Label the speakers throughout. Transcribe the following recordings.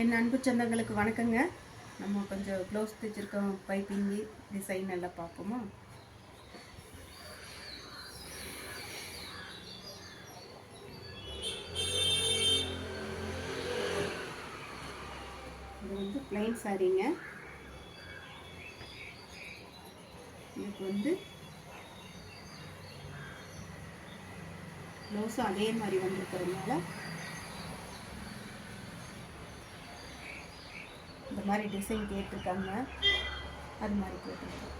Speaker 1: என் அன்பு சொந்தங்களுக்கு வணக்கங்க. நம்ம கொஞ்சம் ப்ளவுஸ் தைச்சிருக்கோம் பைப்பிங் டிசைன் எல்லாம் பார்ப்போமா? இது வந்து பிளைன் சாரீங்க இதுக்கு வந்து ப்ளவுஸும் அதே மாதிரி வந்துருக்கிறதுனால இந்த மாதிரி டிசைன் கேட்டிருக்காங்க. அது மாதிரி போட்டிருக்கோம்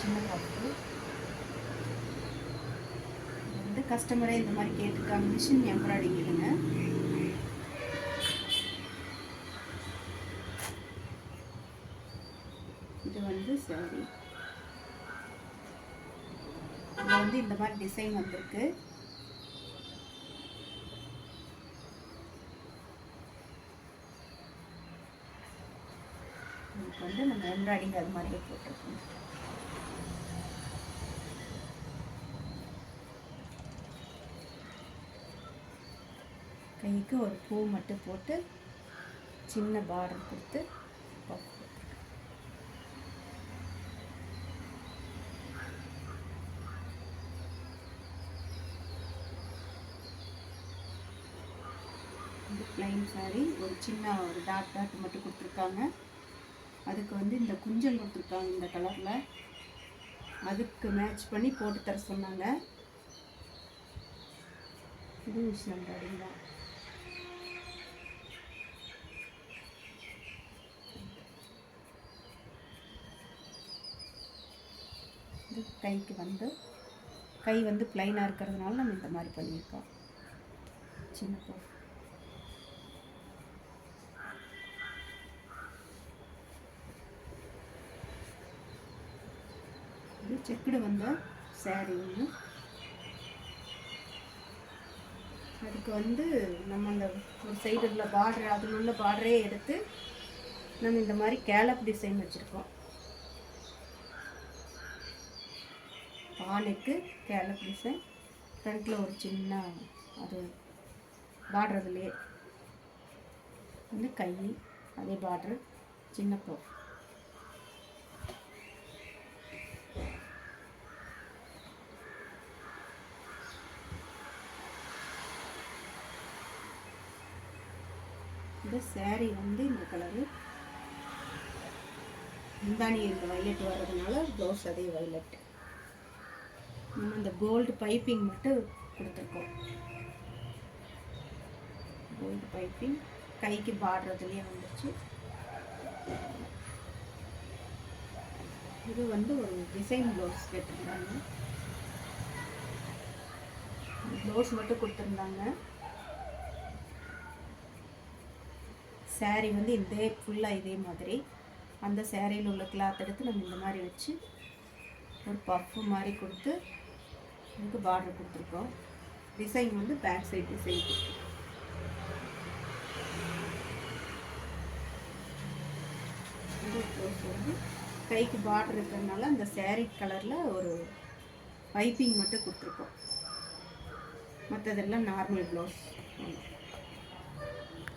Speaker 1: சின்ன காப்பு வந்து கஸ்டமரே இந்த மாதிரி கேட்டிருக்காங்க. மிஷின் எம்ப்ராய்டிங் எடுங்க இது வந்து சாரி இது வந்து இந்த மாதிரி டிசைன் வந்திருக்கு. இதுக்கு வந்து நம்ம எம்ப்ராய்டிங் அது மாதிரியே போட்டிருக்கோம். கைக்கு ஒரு பூ மட்டும் போட்டு சின்ன பார்டர் கொடுத்து பிளைன் சாரி ஒரு சின்ன ஒரு டாட் டாட் மட்டும் கொடுத்துருக்காங்க. அதுக்கு வந்து இந்த குஞ்சல் கொடுத்துருக்காங்க இந்த கலரில். அதுக்கு மேட்ச் பண்ணி போட்டு தர சொன்னாங்க. இது விஷயம் தான் இது கைக்கு வந்து கை வந்து பிளைனாக இருக்கிறதுனால நம்ம இந்த மாதிரி பண்ணியிருக்கோம். சின்ன பூ செக்குடு வந்த saree ஒன்று அதுக்கு வந்து நம்ம அந்த ஒரு சைடு உள்ள பார்டர் அதில் உள்ள பார்டரே எடுத்து நம்ம இந்த மாதிரி கேலப் டிசைன் வச்சுருக்கோம். பானைக்கு கேலப் டிசைன் ஃப்ரண்ட்டில் ஒரு சின்ன அது பார்டர் அதுலேயே. வந்து கை அதே பார்டர் சின்ன போ. இந்த சேரீ வந்து இந்த கலரு முந்தானி இந்த வயலட் வர்றதுனால ப்ளவுஸ் அதே வயலட் நம்ம இந்த கோல்டு பைப்பிங் மட்டும் கொடுத்துருக்கோம். கோல்டு பைப்பிங் கைக்கு பாடுறதுலேயே வந்துச்சு. இது வந்து ஒரு டிசைன் ப்ளவுஸ் கேட்டிருந்தாங்க. ப்ளவுஸ் மட்டும் கொடுத்துருந்தாங்க. சேரீ வந்து இதே ஃபுல்லாக இதே மாதிரி. அந்த சேரீயில் உள்ள கிளாத் எடுத்து நம்ம இந்த மாதிரி வச்சு ஒரு பஃப்பு மாதிரி கொடுத்து இதுக்கு பார்டர் கொடுத்துருக்கோம். டிசைன் வந்து பேக் சைட் டிசைன் வந்து கைக்கு பார்டர் இருக்கிறதுனால அந்த சேரீ கலரில் ஒரு பைப்பிங் மட்டும் கொடுத்துருக்கோம். மற்றதெல்லாம் நார்மல் ப்ளவுஸ்